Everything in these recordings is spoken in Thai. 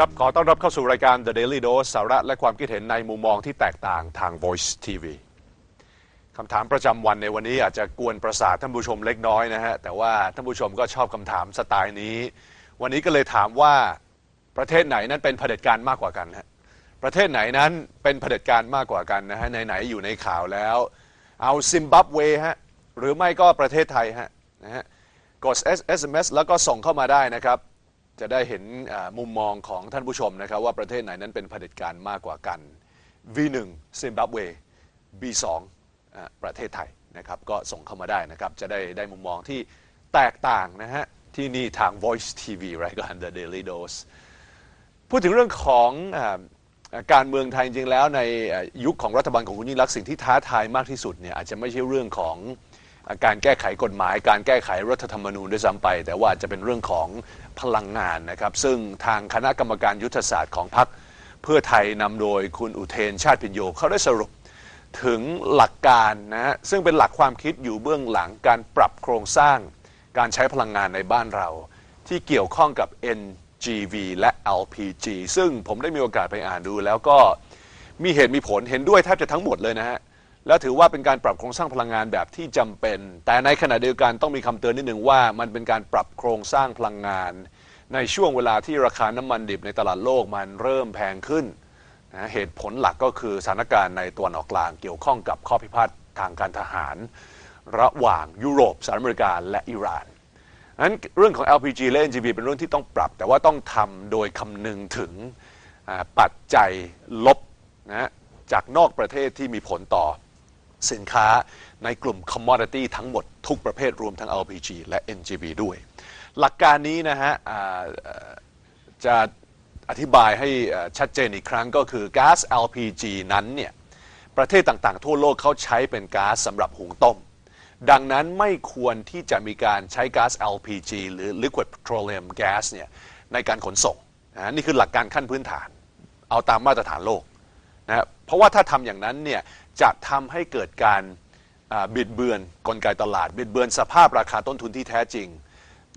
ครับ ขอต้อนรับเข้าสู่รายการ The Daily Dose สาระและความคิดเห็นในมุมมองที่แตกต่างทาง Voice TV คำถามประจำวันในวันนี้อาจจะกวนประสาทท่านผู้ชมเล็กน้อยนะฮะ แต่ว่าท่านผู้ชมก็ชอบคำถามสไตล์นี้ วันนี้ก็เลยถามว่าประเทศไหนนั้นเป็นเผด็จการมากกว่ากันฮะ ประเทศไหนนั้นเป็นเผด็จการมากกว่ากันนะฮะไหนๆอยู่ในข่าวแล้ว เอาซิมบับเวฮะหรือไม่ก็ประเทศไทยฮะนะฮะกด SMS แล้วก็ส่งเข้ามาได้นะครับ จะได้เห็นมุมมองของท่านผู้ชมนะครับ ว่าประเทศไหนนั้นเป็นเผด็จการมากกว่ากัน V1 ซิมบับเว B2 อ่าประเทศไทยนะครับ ก็ส่งเข้ามาได้นะครับ จะได้ได้มุมมองที่แตกต่างนะฮะ ที่นี่ทาง Voice TV รายการ The Daily Dose พูดถึงเรื่องของอการเมืองไทยจริงแล้วในยุคของรัฐบาลของคุณยิ่งรักษณ์สิ่งที่ท้าทายมากที่สุดเนี่ยอาจจะไม่ใช่เรื่องของ การแก้ไขกฎหมาย การแก้ไขรัฐธรรมนูญด้วยซ้ำไป แต่ว่าจะเป็นเรื่องของพลังงานนะครับ ซึ่งทางคณะกรรมการยุทธศาสตร์ของพรรคเพื่อไทยนำโดยคุณอุเทนชาติพิญโยเขาได้สรุปถึงหลักการนะฮะซึ่งเป็นหลักความคิดอยู่เบื้องหลังการปรับโครงสร้าง การใช้พลังงานในบ้านเรา ที่เกี่ยวข้องกับ NGV และ LPG ซึ่งผมได้มีโอกาสไปอ่านดู แล้วก็มีเหตุมีผลเห็นด้วยแทบจะทั้งหมดเลยนะฮะ แล้วถือว่าเป็นการปรับโครงสร้างพลังงานแบบที่จำเป็น แต่ในขณะเดียวกันต้องมีคำเตือนนิดหนึ่งว่า มันเป็นการปรับโครงสร้างพลังงาน ในช่วงเวลาที่ราคาน้ำมันดิบในตลาดโลกมันเริ่มแพงขึ้นนะเหตุผลหลักก็คือสถานการณ์ในตะวันออกกลางเกี่ยวข้องกับข้อพิพาททางการทหาร ระหว่างยุโรปสหรัฐอเมริกาและอิหร่านนั้นเรื่องของ LPG และ NGV เป็นเรื่องที่ต้องปรับ แต่ว่าต้องทำโดยคำนึงถึงอ่าปัจจัยลบนะจากนอกประเทศที่มีผลต่อ สินค้าในกลุ่ม commodity ทั้งหมดทุกประเภทรวมทั้ง LPG และ NGV ด้วย หลักการนี้นะฮะจะอธิบายให้ชัดเจนอีกครั้งก็คือก๊าซ LPG นั้นเนี่ยประเทศต่างๆ ทั่วโลกเขาใช้เป็นก๊าซสำหรับหุงต้ม ดังนั้นไม่ควรที่จะมีการใช้ก๊าซ LPG หรือ Liquid Petroleum Gas เนี่ยในการขนส่ง นี่คือหลักการขั้นพื้นฐาน เอาตามมาตรฐานโลก นะเพราะว่าถ้าทำอย่างนั้นเนี่ยจะทำให้เกิดการบิดเบือนกลไกตลาด บิดเบือนสภาพราคาต้นทุนที่แท้จริง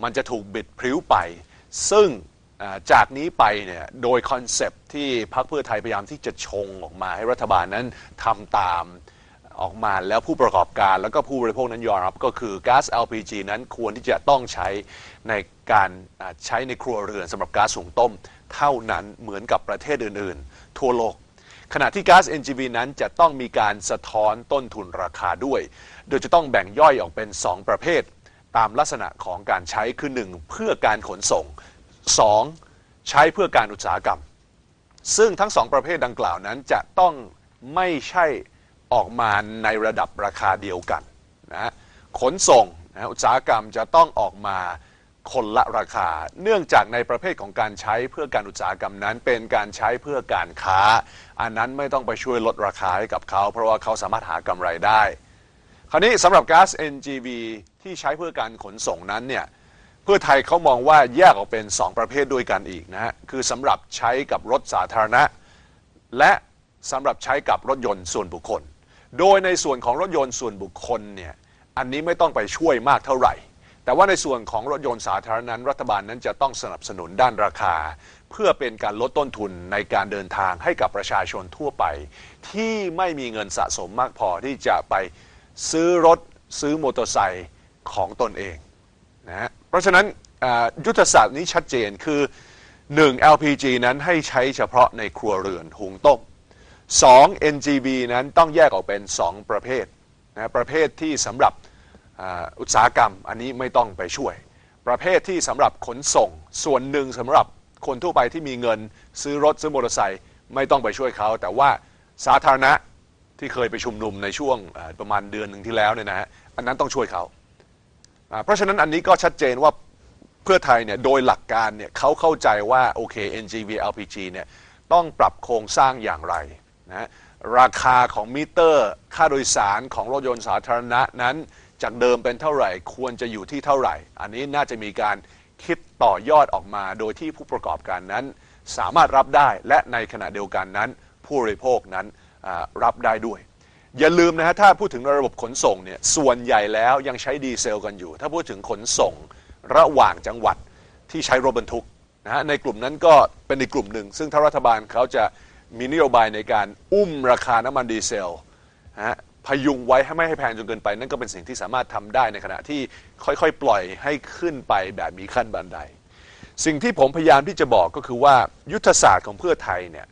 มันจะถูกบิดพริ้วไป ซึ่งจากนี้ไปเนี่ยโดยคอนเซปที่พรรคเพื่อไทยพยายามที่จะชงออกมาให้รัฐบาลนั้นทำตามออกมาแล้วผู้ประกอบการแล้วก็ผู้บริโภคนั้นยอมรับก็คือก๊าซ LPG นั้นควรที่จะต้องใช้ในการใช้ในครัวเรือนสำหรับก๊าซหุงต้ม เท่านั้นเหมือนกับประเทศอื่นๆ ทั่วโลก ขณะที่ก๊าซ NGV นั้นจะต้องมีการสะท้อนต้นทุนราคาด้วย โดยจะต้องแบ่งย่อยออกเป็น 2 ประเภท ตามลักษณะของการใช้คือ 1 เพื่อการขนส่ง 2 ใช้เพื่อการอุตสาหกรรม ซึ่งทั้งสองประเภทดังกล่าวนั้นจะต้องไม่ใช่ออกมาในระดับราคาเดียวกันนะขนส่งนะอุตสาหกรรมจะต้องออกมา คนละราคา เนื่องจากในประเภทของการใช้เพื่อการอุตสาหกรรมนั้น เป็นการใช้เพื่อการค้า อันนั้นไม่ต้องไปช่วยลดราคาให้กับเขา เพราะว่าเขาสามารถหากำไรได้ คราวนี้สำหรับก๊าซ NGV ที่ใช้เพื่อการขนส่งนั้นเนี่ยเพื่อไทยเขามองว่าแยกออกเป็น 2 ประเภทด้วยกันอีกนะฮะคือสำหรับใช้กับรถสาธารณะ และสำหรับใช้กับรถยนต์ส่วนบุคคล โดยในส่วนของรถยนต์ส่วนบุคคลเนี่ยอันนี้ไม่ต้องไปช่วยมากเท่าไหร่ แต่ว่าในส่วนของรถยนต์สาธารณะนั้น รัฐบาลนั้นจะต้องสนับสนุนด้านราคา เพื่อเป็นการลดต้นทุนในการเดินทางให้กับประชาชนทั่วไป ที่ไม่มีเงินสะสมมากพอที่จะไปซื้อรถซื้อมอเตอร์ไซค์ของตนเองนะฮะเพราะฉะนั้นยุทธศาสตร์นี้ชัดเจนคือ 1. LPG นั้นให้ใช้เฉพาะในครัวเรือนหุงต้ม 2. NGV นั้นต้องแยกออกเป็น 2 ประเภทนะประเภทที่สำหรับ อุตสาหกรรมอันนี้ไม่ต้องไปช่วย ประเภทที่สำหรับขนส่ง ส่วนหนึ่งสำหรับคนทั่วไปที่มีเงินซื้อรถซื้อมอเตอร์ไซค์ไม่ต้องไปช่วยเขา แต่ว่าสาธารณะที่เคยไปชุมนุมในช่วงประมาณเดือนหนึ่งที่แล้วเนี่ยนะฮะอันนั้นต้องช่วยเขาเพราะฉะนั้นอันนี้ก็ชัดเจนว่าเพื่อไทยเนี่ยโดยหลักการเนี่ยเขาเข้าใจว่าโอเค NGV LPG เนี่ยต้องปรับโครงสร้างอย่างไรนะราคาของมิเตอร์ ค่าโดยสารของรถยนต์สาธารณะนั้น จากเดิมเป็นเท่าไหร่ ควรจะอยู่ที่เท่าไหร่ อันนี้น่าจะมีการคิดต่อยอดออกมา โดยที่ผู้ประกอบการนั้น สามารถรับได้และในขณะเดียวกันนั้น ผู้บริโภคนั้นรับได้ด้วย อย่าลืมนะฮะถ้าพูดถึงระบบขนส่งเนี่ยส่วนใหญ่แล้วยังใช้ดีเซลกันอยู่ ถ้าพูดถึงขนส่งระหว่างจังหวัดที่ใช้รถบรรทุกนะฮะในกลุ่มนั้นก็เป็นอีกกลุ่มหนึ่ง ซึ่งถ้ารัฐบาลเขาจะมีนโยบายในการอุ้มราคาน้ำมันดีเซลนะฮะ พยุงไว้ให้ไม่ให้แพงจนเกินไป นั่นก็เป็นสิ่งที่สามารถทำได้ในขณะที่ค่อยๆ ปล่อยให้ขึ้นไปแบบมีขั้นบันได สิ่งที่ผมพยายามที่จะบอกก็คือว่ายุทธศาสตร์ของเพื่อไทยเนี่ย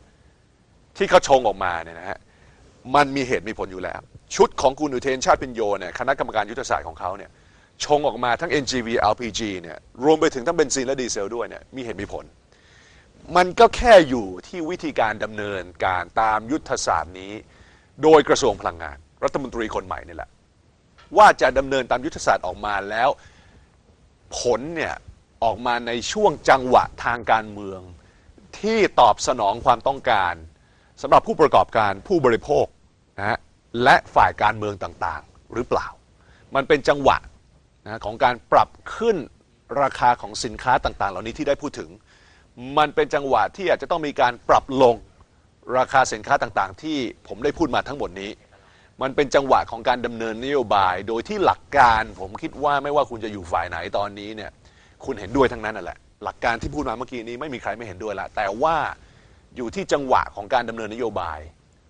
ที่เขาชงออกมาเนี่ยนะฮะมันมีเหตุมีผลอยู่แล้ว ชุดของคุณอุเทนชาติพิญโยเนี่ยคณะกรรมการยุทธศาสตร์ของเขาเนี่ยชงออกมาทั้ง NGV LPG เนี่ยรวมไปถึงทั้งเบนซินและดีเซลด้วยเนี่ยมีเหตุมีผล มันก็แค่อยู่ที่วิธีการดำเนินการตามยุทธศาสตร์นี้ โดยกระทรวงพลังงาน รัฐมนตรีคนใหม่นี่แหละ ว่าจะดำเนินตามยุทธศาสตร์ออกมาแล้ว ผลเนี่ยออกมาในช่วงจังหวะทางการเมือง ที่ตอบสนองความต้องการสำหรับผู้ประกอบการผู้บริโภคนะฮะและฝ่ายการเมืองต่างๆ หรือเปล่า มันเป็นจังหวะนะของการปรับขึ้นราคาของสินค้าต่างๆ เหล่านี้ที่ได้พูดถึง มันเป็นจังหวะที่อาจจะต้องมีการปรับลงราคาสินค้าต่างๆ ที่ผมได้พูดมาทั้งหมดนี้ มันเป็นจังหวะของการดำเนินนโยบาย โดยที่หลักการผมคิดว่าไม่ว่าคุณจะอยู่ฝ่ายไหนตอนนี้เนี่ยคุณเห็นด้วยทั้งนั้นนั่นแหละ หลักการที่พูดมาเมื่อกี้นี้ไม่มีใครไม่เห็นด้วยละแต่ว่าอยู่ที่จังหวะของการดำเนินนโยบาย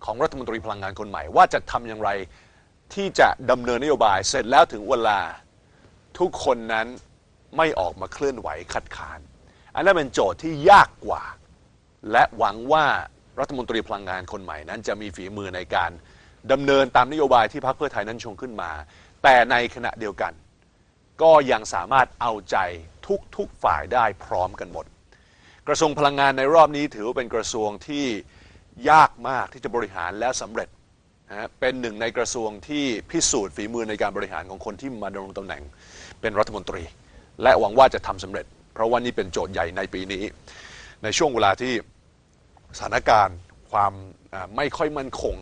ของรัฐมนตรีพลังงานคนใหม่ ว่าจะทำอย่างไรที่จะดำเนินนโยบาย เสร็จแล้วถึงเวลาทุกคนนั้นไม่ออกมาเคลื่อนไหวคัดค้าน อันนั้นเป็นโจทย์ที่ยากกว่า และหวังว่ารัฐมนตรีพลังงานคนใหม่นั้นจะมีฝีมือในการ ดำเนินตามนโยบายที่พรรคเพื่อไทยนั้นชงขึ้นมา แต่ในขณะเดียวกัน ก็ยังสามารถเอาใจทุกๆฝ่ายได้พร้อมกันหมด กระทรวงพลังงานในรอบนี้ถือว่าเป็นกระทรวงที่ยากมากที่จะบริหารและสำเร็จนะเป็นหนึ่งในกระทรวงที่พิสูจน์ฝีมือในการบริหารของคนที่มาดำรงตำแหน่งเป็นรัฐมนตรี และหวังว่าจะทำสำเร็จ เพราะว่านี่เป็นโจทย์ใหญ่ในปีนี้ ในช่วงเวลาที่สถานการณ์ความไม่ค่อยมั่นคง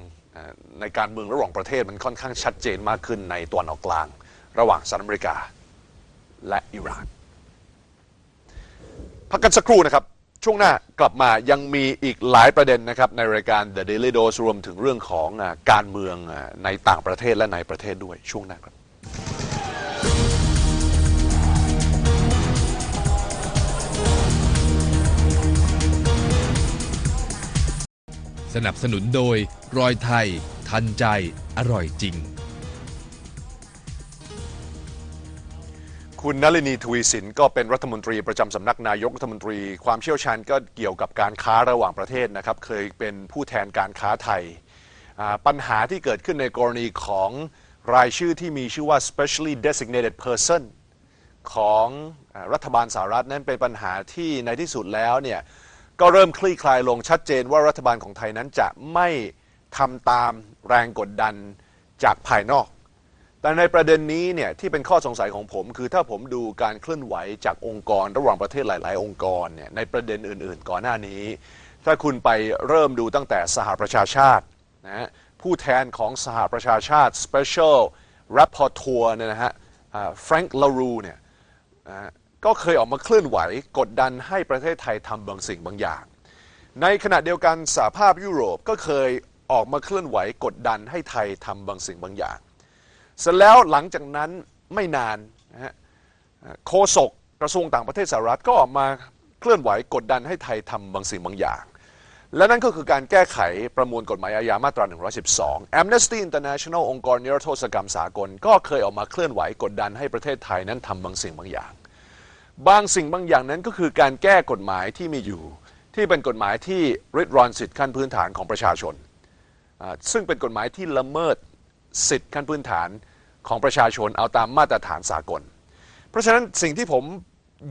ในการเมืองระหว่างประเทศมันค่อนข้างชัดเจนมากขึ้นในตะวันออกกลาง ระหว่างสหรัฐอเมริกาและอิหร่านพักกันสักครู่นะครับ ช่วงหน้ากลับมายังมีอีกหลายประเด็นนะครับ ในรายการ The Daily Dose รวมถึงเรื่องของการเมืองในต่างประเทศและในประเทศด้วยช่วงหน้าครับ สนับสนุนโดยรอยไทย ทันใจ อร่อยจริง คุณนลินีทวีสินก็เป็นรัฐมนตรีประจำสำนักนายกรัฐมนตรี ความเชี่ยวชาญก็เกี่ยวกับการค้าระหว่างประเทศนะครับ เคยเป็นผู้แทนการค้าไทยอ่าปัญหาที่เกิดขึ้นในกรณีของรายชื่อที่มีชื่อว่า specially designated person ของอารัฐบาลสหรัฐนั้นเป็นปัญหาที่ในที่สุดแล้วเนี่ย ก็เริ่มคลี่คลายลงชัดเจนว่ารัฐบาลของไทยนั้นจะไม่ทำตามแรงกดดันจากภายนอก แต่ในประเด็นนี้เนี่ยที่เป็นข้อสงสัยของผม คือถ้าผมดูการเคลื่อนไหวจากองค์กร ระหว่างประเทศหลาย ๆ องค์กรเนี่ยในประเด็นอื่น ๆ ก่อนหน้านี้ ถ้าคุณไปเริ่มดูตั้งแต่สหประชาชาตินะฮะผู้แทนของสหประชาชาติ Special Rapporteur เนี่ยนะฮะแฟรงค์ลารูเนี่ยนะ ก็เคยออกมาเคลื่อนไหวกดดันให้ประเทศไทยทำบางสิ่งบางอย่าง ในขณะเดียวกันสหภาพยุโรปก็เคยออกมาเคลื่อนไหวกดดันให้ไทยทำบางสิ่งบางอย่าง เสร็จแล้วหลังจากนั้นไม่นานนะฮะโฆษกกระทรวงต่างประเทศสหรัฐก็ออกมาเคลื่อนไหวกดดันให้ไทยทำบางสิ่งบางอย่าง และนั่นก็คือการแก้ไขประมวลกฎหมายอาญามาตรา 112 Amnesty International องค์กรนิรโทษกรรมสากล ก็เคยออกมาเคลื่อนไหวกดดันให้ประเทศไทยนั้นทำบางสิ่งบางอย่าง บางสิ่งบางอย่างนั้นก็คือการแก้กฎหมายที่มีอยู่ ที่เป็นกฎหมายที่ริดรอนสิทธิขั้นพื้นฐานของประชาชน ซึ่งเป็นกฎหมายที่ละเมิดสิทธิขั้นพื้นฐานของประชาชนเอาตามมาตรฐานสากล เพราะฉะนั้นสิ่งที่ผม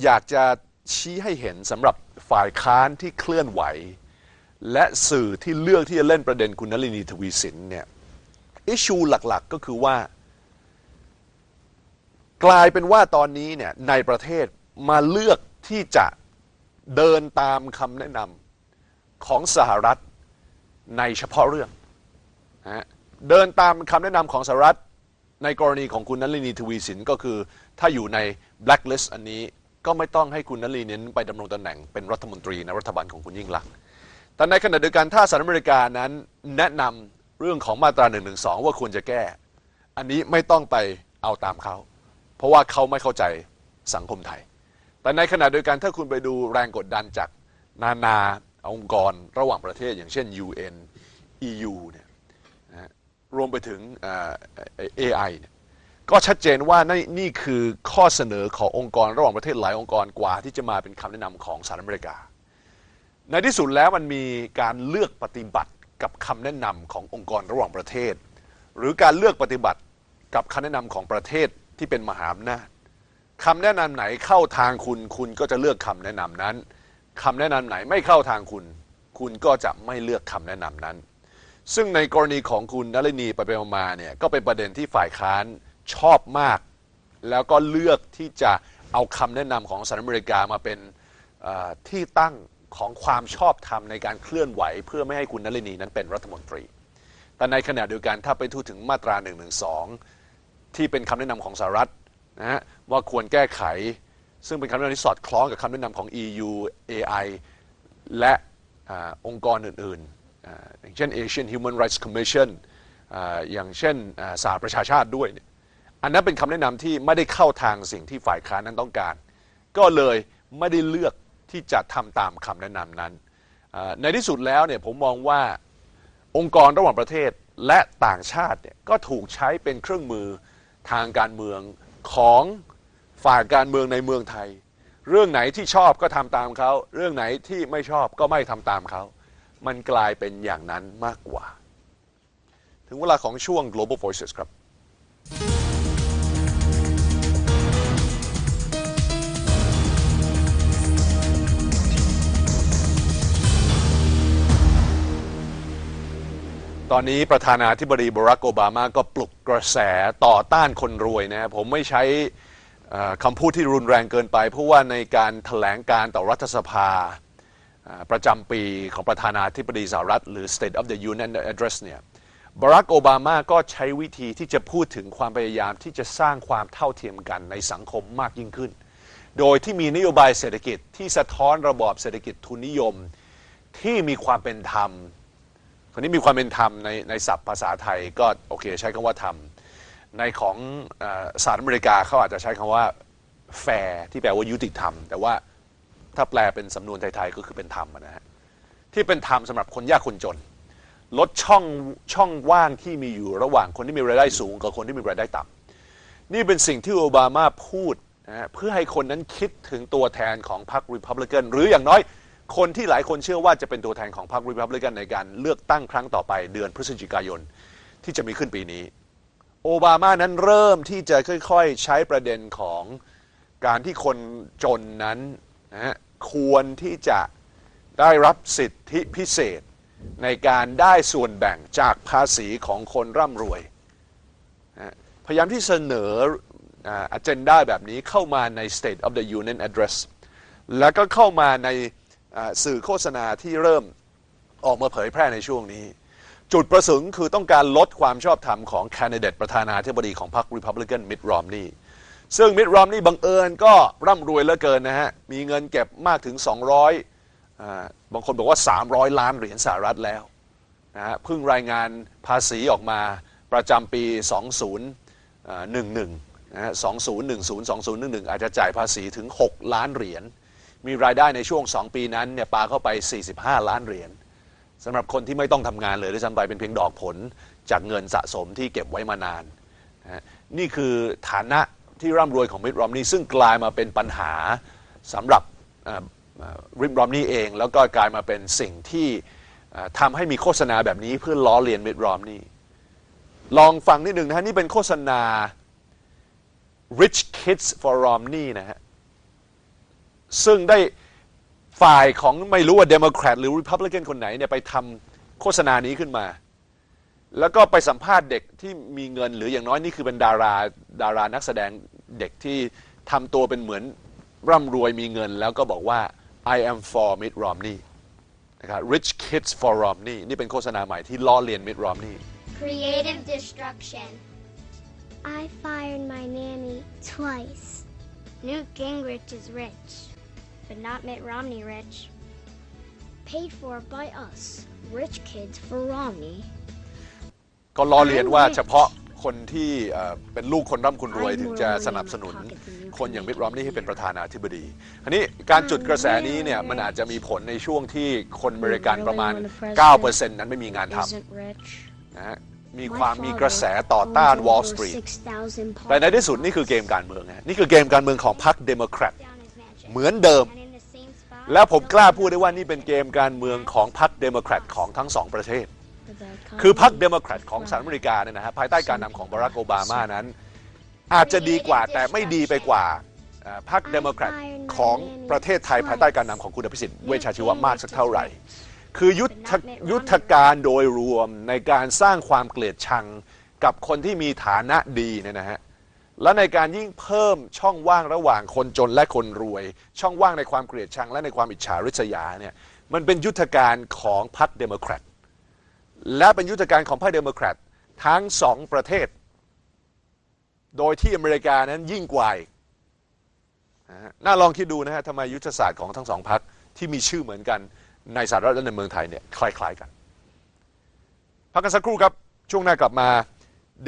อยากจะชี้ให้เห็นสำหรับฝ่ายค้านที่เคลื่อนไหว และสื่อที่เลือกที่จะเล่นประเด็นคุณนลินีทวีสินเนี่ยอิชูหลักๆก็คือว่า กลายเป็นว่าตอนนี้เนี่ยในประเทศ มาเลือกที่จะเดินตามคำแนะนำของสหรัฐในเฉพาะเรื่องนะเดินตามคำแนะนำของสหรัฐในกรณีของคุณนลินีทวีสินก็คือ ถ้าอยู่ใน blacklist อันนี้ก็ไม่ต้องให้คุณนลินีนั้นไปดำรงตำแหน่งเป็นรัฐมนตรีในรัฐบาลของคุณยิ่งลักษณ์แต่ในขณะเดียวกันถ้าสหรัฐอเมริกานั้นแนะนำเรื่องของมาตรา1นึว่าควรจะแก้ อันนี้ไม่ต้องไปเอาตามเขา เพราะว่าเขาไม่เข้าใจสังคมไทย แต่ในขณะเดียวกันถ้าคุณไปดูแรงกดดันจากนานาองค์กรระหว่างประเทศ อย่างเช่น UN EU เนี่ยนะรวมไปถึงเอ่อ AI เนี่ยก็ชัดเจนว่านี่นี่คือข้อเสนอขององค์กรระหว่างประเทศหลายองค์กรกว่าที่จะมาเป็นคำแนะนำของสหรัฐอเมริกา ในที่สุดแล้วมันมีการเลือกปฏิบัติกับคำแนะนำขององค์กรระหว่างประเทศ หรือการเลือกปฏิบัติกับคำแนะนำของประเทศที่เป็นมหาอำนาจ คำแนะนำไหนเข้าทางคุณ คุณก็จะเลือกคำแนะนำนั้นคำแนะนำไหนไม่เข้าทางคุณ คุณก็จะไม่เลือกคำแนะนำนั้น ซึ่งในกรณีของคุณนลินีไปไปมาเนี่ยก็เป็นประเด็นที่ฝ่ายค้านชอบมาก แล้วก็เลือกที่จะเอาคำแนะนำของสหรัฐอเมริกามาเป็นที่ตั้งของความชอบธรรมในการเคลื่อนไหว เพื่อไม่ให้คุณนลินีนั้นเป็นรัฐมนตรี แต่ในขณะเดียวกันถ้าไปทูดถึงมาตรา1นึที่เป็นคำแนะนำของสหรัฐนะฮะ ว่าควรแก้ไข ซึ่งเป็นคำแนะนำที่สอดคล้องกับคำแนะนำของ EU AI และอองค์กรอื่นๆ อย่างเช่น Asian Human Rights Commission ออย่างเช่นอ่าสหประชาชาติด้วย อันนั้นเป็นคำแนะนำที่ไม่ได้เข้าทางสิ่งที่ฝ่ายค้านนั้นต้องการ ก็เลยไม่ได้เลือกที่จะทำตามคำแนะนำนั้น ในที่สุดแล้วเนี่ยผมมองว่าองค์กรระหว่างประเทศและต่างชาติเนี่ยก็ถูกใช้เป็นเครื่องมือทางการเมืองของ ฝ่ายการเมืองในเมืองไทย เรื่องไหนที่ชอบก็ทำตามเขา เรื่องไหนที่ไม่ชอบก็ไม่ทำตามเขา มันกลายเป็นอย่างนั้นมากกว่า ถึงเวลาของช่วง global voices ครับตอนนี้ประธานาธิบดีบารักโอบามาก็ปลุกกระแสต่อต้านคนรวยนะผมไม่ใช่ คำพูดที่รุนแรงเกินไป เพราะว่าในการถแถลงการต่อรัฐสภาประจำปีของประธานาธิบดีสหรัฐ หรือ State of the Union Address เนี่ยบารักโอบามาก็ใช้วิธีที่จะพูดถึงความพยายามที่จะสร้างความเท่าเทียมกันในสังคมมากยิ่งขึ้น โดยที่มีนโยบายเศรษฐกิจที่สะท้อนระบอบเศรษฐกิจทุนนิยมที่มีความเป็นธรรมคนนี้มีความเป็นธรรมในในศัพท์ภาษาไทยก็โอเคใช้คำว่าธรรม ในของอสหรัฐอเมริกาเขาอาจจะใช้คำว่าแฟร์ที่แปลว่ายุติธรรม แต่ว่าถ้าแปลเป็นสำนวนไทยๆก็คือเป็นธรรมนะฮะที่เป็นธรรมสำหรับคนยากคนจน ลดช่องช่องว่างที่มีอยู่ระหว่างคนที่มีรายได้สูงกับคนที่มีรายได้ต่ำนี่เป็นสิ่งที่โอบามาพูดนะฮะเพื่อให้คนนั้นคิดถึงตัวแทนของพรรคริพับลิกันหรืออย่างน้อยคนที่หลายคนเชื่อว่าจะเป็นตัวแทนของพรรคริพับลิกันในการเลือกตั้งครั้งต่อไปเดือนพฤศจิกายนที่จะมีขึ้นปีนี้ โอบามานั้นเริ่มที่จะค่อยๆ ใช้ประเด็นของการที่คนจนนั้นนะฮะควรที่จะได้รับสิทธิพิเศษในการได้ส่วนแบ่งจากภาษีของคนร่ำรวยนะฮะพยายามที่เสนออันเจ n d a แบบนี้เข้ามาใน State of the Union Address แล้วก็เข้ามาในสื่อโฆษณาที่เริ่มออกมาเผยแพร่ในช่วงนี้ จุดประสงค์คือต้องการลดความชอบธรรมของแคนดิเดตประธานาธิบดีของพรรคริพับลิกันมิดรอมนีซึ่งมิดรอมนี่บังเอิญก็ร่ำรวยเหลือเกินนะฮะ มีเงินเก็บมากถึง 200อ่าบางคนบอกว่า 300 ล้านเหรียญสหรัฐแล้วนะฮะเพิ่งรายงานภาษีออกมาประจำปี 2011นะฮะ2010 2011 อาจจะจ่ายภาษีถึง 6 ล้านเหรียญ มีรายได้ในช่วง 2 ปีนั้นเนี่ยปาเข้าไป 45 ล้านเหรียญ สำหรับคนที่ไม่ต้องทำงานเลยด้วยซ้ำไปเป็นเพียงดอกผลจากเงินสะสมที่เก็บไว้มานานนะฮะนี่คือฐานะที่ร่ำรวยของมิตรรอมนี่ซึ่งกลายมาเป็นปัญหาสำหรับริมรอมนี่เอง แล้วก็กลายมาเป็นสิ่งที่ทำให้มีโฆษณาแบบนี้เพื่อล้อเลียนมิตรอมนี่ลองฟังนิดหนึ่งนะฮะ นี่เป็นโฆษณา Rich Kids for Romney นะฮะ ซึ่งได้ ฝ่ายของไม่รู้ว่าเดโมแครตหรือ Republican คนไหนเนี่ยไปทำโฆษณานี้ขึ้นมา แล้วก็ไปสัมภาษณ์เด็กที่มีเงินหรืออย่างน้อยนี่คือเป็นดาราดารานักแสดงเด็กที่ทำตัวเป็นเหมือนร่ำรวยมีเงิน แล้วก็บอกว่า I am for Mitt Romney นะครับ Rich Kids for Romney นี่เป็นโฆษณาใหม่ที่ล้อเลียน Mitt Romney Creative destruction. I fired my nanny twice. Newt Gingrich is rich, but not Mitt Romney rich. Paid for by us, rich kids for Romney. ก็ล้อเลียนว่าเฉพาะคนที่เอ่อเป็นลูกคนร่ำคนรวยถึงจะสนับสนุน คนอย่างมิตรรอมนี่ให้เป็นประธานาธิบดีคราวนี้การจุดกระแสนี้เนี่ยมันอาจจะมีผลในช่วงที่คนอเมริกันประมาณ 9%นั้นไม่มีงานท Isn't rich. ำนะฮะมี My ความมี father กระแสต่อต้าน owns Wall over Street 6,000แต่ในที่สุดนี่คือเกมการเมืองนะฮะนี่คือเกมการเมืองของพรรคเดโมแครต Down his mansion. เหมือนเดิม And แล้วผมกล้าพูดได้ว่านี่เป็นเกมการเมืองของพรรคเดโมแครตของทั้งสองประเทศ But the คือพรรค economy เดโมแครตของสหรัฐอเมริกาเนี่ยนะฮะภายใต้การนำของบารักโอบามานั้น อาจจะดีกว่าแต่ไม่ดีไปกว่าเอ่อพรรคเดโมแครตของประเทศไทยภายใต้การนำของคุณอภิสิทธิ์เวชชาชีวะมากสักเท่าไหร่ คือยุทธยุทธการโดยรวมในการสร้างความเกลียดชังกับคนที่มีฐานะดีเนี่ยนะฮะ และในการยิ่งเพิ่มช่องว่างระหว่างคนจนและคนรวย ช่องว่างในความเกลียดชัง และในความอิจฉาริษยาเนี่ยมันเป็นยุทธการของพรรคเดโมแครตและเป็นยุทธการของพรรคเดโมแครตทั้งสองประเทศ โดยที่อเมริกานั้นยิ่งกว่าอีกนะฮะน่าลองคิดดูนะฮะทำไมยุทธศาสตร์ของทั้งสองพรรคที่มีชื่อเหมือนกันในสหรัฐและในเมืองไทยเนี่ยคล้ายๆกัน พักกันสักครู่ครับ ช่วงหน้ากลับมา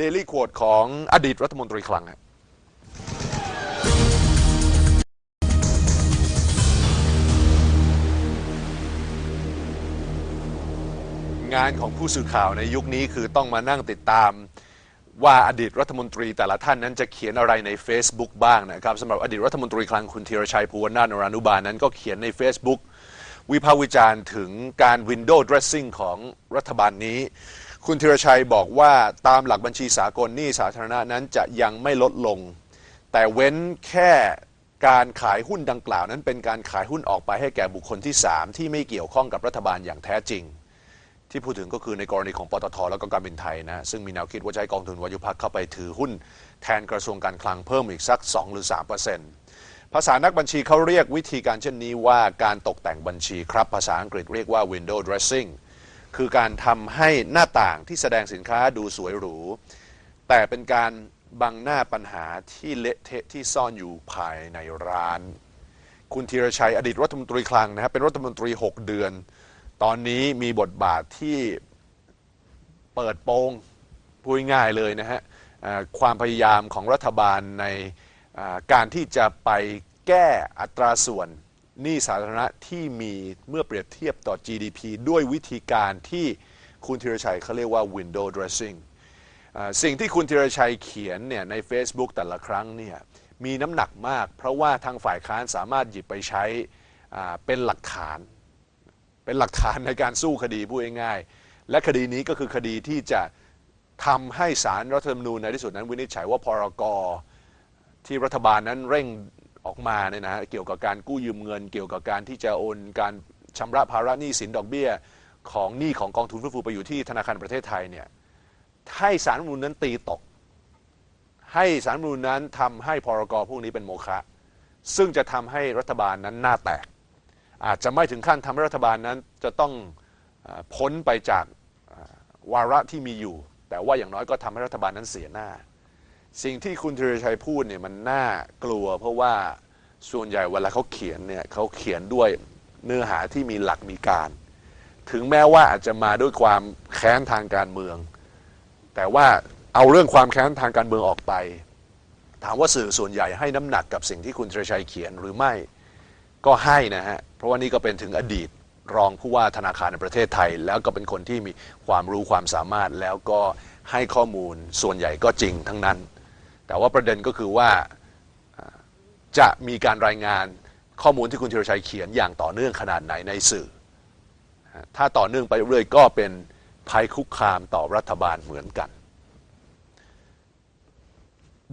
Daily q u o t ของอดีตรัฐมนตรีคลังฮะ งานของผู้สื่อข่าวในยุคนี้คือต้องมานั่งติดตาม ว่าอดีตรัฐมนตรีแต่ละท่านนั้นจะเขียนอะไรใน Facebook บ้างนะครับสำหรับอดีตรัฐมนตรีคลังคุณธีรชัยภูวนาถนรานุบาลนั้นก็เขียนใน Facebook วิพากษ์วิจารณ์ถึงการ window dressing ของรัฐบาลนี้ คุณธีรชัยบอกว่าตามหลักบัญชีสากลหนี้สาธารณะนั้นจะยังไม่ลดลง แต่เว้นแค่การขายหุ้นดังกล่าวนั้นเป็นการขายหุ้นออกไปให้แก่บุคคลที่ 3 ที่ไม่เกี่ยวข้องกับรัฐบาลอย่างแท้จริง ที่พูดถึงก็คือในกรณีของปตทแล้วก็การบินไทยนะซึ่งมีแนวคิดว่าจะให้กองทุนวายุพักเข้าไปถือหุ้น แทนกระทรวงการคลังเพิ่มอีกสัก 2 หรือ 3 ภาษานักบัญชีเขาเรียกวิธีการเช่นนี้ว่าการตกแต่งบัญชีครับ ภาษาอังกฤษเรียกว่า window dressing คือการทำให้หน้าต่างที่แสดงสินค้าดูสวยหรูแต่เป็นการ บังหน้าปัญหาที่เละเทะที่ซ่อนอยู่ภายในร้าน คุณธีรชัยอดีตรัฐมนตรีคลังนะครับเป็นรัฐมนตรี 6 เดือน ตอนนี้มีบทบาทที่เปิดโปงพูดง่ายเลยนะฮะความพยายามของรัฐบาลในการที่จะไปแก้อัตราส่วนหนี้สาธารณะที่มีเมื่อเปรียบเทียบต่อ GDP ด้วยวิธีการที่คุณธีรชัยเขาเรียกว่า window dressing สิ่งที่คุณธีรชัยเขียนเนี่ยใน Facebook แต่ละครั้งเนี่ยมีน้ำหนักมาก เพราะว่าทางฝ่ายค้านสามารถหยิบไปใช้เป็นหลักฐาน เป็นหลักฐานในการสู้คดีพูดง่ายๆและคดีนี้ก็คือคดีที่จะทำให้สารรัฐธรรมนูญในที่สุดนั้นวินิจฉัยว่าพรกที่รัฐบาลนั้นเร่งออกมาเนี่ยนะฮะเกี่ยวกับการกู้ยืมเงิน เกี่ยวกับการที่จะโอนการชำระภาระหนี้สินดอกเบี้ย ของหนี้ของกองทุนฟื้นฟูไปอยู่ที่ธนาคารประเทศไทยเนี่ย ให้สารรัฐธรรมนูญนั้นตีตก ให้สารรัฐธรรมนูญนั้นทำให้พรกพวกนี้เป็นโมฆะซึ่งจะทำให้รัฐบาลนั้นหน้าแตก อาจจะไม่ถึงขั้นทำให้รัฐบาลนั้นจะต้องพ้นไปจากวาระที่มีอยู่ แต่ว่าอย่างน้อยก็ทำให้รัฐบาลนั้นเสียหน้า สิ่งที่คุณธีรชัยพูดเนี่ยมันน่ากลัว เพราะว่าส่วนใหญ่เวลาเขาเขียนเนี่ยเขาเขียนด้วยเนื้อหาที่มีหลักมีการ ถึงแม้ว่าอาจจะมาด้วยความแค้นทางการเมือง แต่ว่าเอาเรื่องความแค้นทางการเมืองออกไป ถามว่าสื่อส่วนใหญ่ให้น้ำหนักกับสิ่งที่คุณธีรชัยเขียนหรือไม่ก็ให้นะฮะ เพราะว่านี่ก็เป็นถึงอดีตรองผู้ว่าธนาคารในประเทศไทย แล้วก็เป็นคนที่มีความรู้ความสามารถแล้วก็ให้ข้อมูลส่วนใหญ่ก็จริงทั้งนั้น แต่ว่าประเด็นก็คือว่าจะมีการรายงานข้อมูลที่คุณธีรชัยเขียนอย่างต่อเนื่องขนาดไหนในสื่อ ถ้าต่อเนื่องไปเรื่อยก็เป็น ภัยคุกคามต่อรัฐบาลเหมือนกัน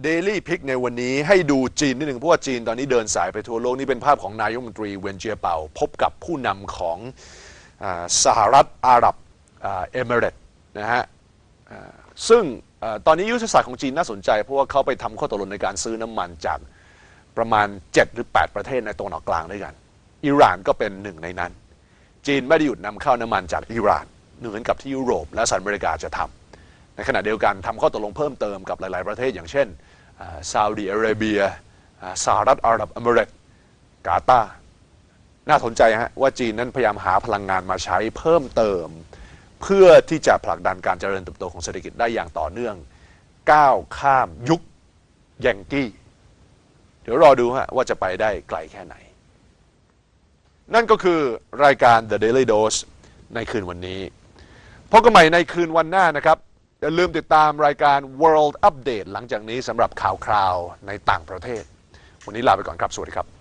Daily Pick ในวันนี้ให้ดูจีนนิดหนึ่งเพราะว่าจีนตอนนี้เดินสายไปทั่วโลก นี่เป็นภาพของนายกรัฐมนตรีเวนเจียเปาพบกับผู้นำของอสหรัฐอาหรับอ่าเอมิเรต์นะฮะซึ่งอตอนนี้ยุทธศาสตร์ของจีนน่าสนใจ เพราะว่าเขาไปทำข้อตกลงในการซื้อน้ำมันจากประมาณ 7 หรือ 8 ประเทศในตะวันออกกลางด้วยกัน อิหร่านก็เป็นหนึ่งในนั้น จีนไม่ได้หยุดนำเข้าน้ำมันจากอิหร่าน เหมือนกับที่ยุโรปและสหรัฐอเมริกาจะทำในขณะเดียวกันทำข้อตกลงเพิ่มเติมกับหลาย ๆ ประเทศ อย่างเช่นซาอุดิอาระเบียอ่าสหรัฐอาหรับเอมิเรตส์กาตาน่าสนใจฮะว่าจีนนั้นพยายามหาพลังงานมาใช้เพิ่มเติม เพื่อที่จะผลักดันการเจริญเติบโตของเศรษฐกิจได้อย่างต่อเนื่องก้าวข้ามยุคยังกี้ เดี๋ยวรอดูฮะว่าจะไปได้ไกลแค่ไหน นั่นก็คือรายการ The Daily Dose ในคืนวันนี้ พบกันใหม่ในคืนวันหน้านะครับ อย่าลืมติดตามรายการ World Update หลังจากนี้สำหรับข่าวคราวในต่างประเทศ วันนี้ลาไปก่อนครับ สวัสดีครับ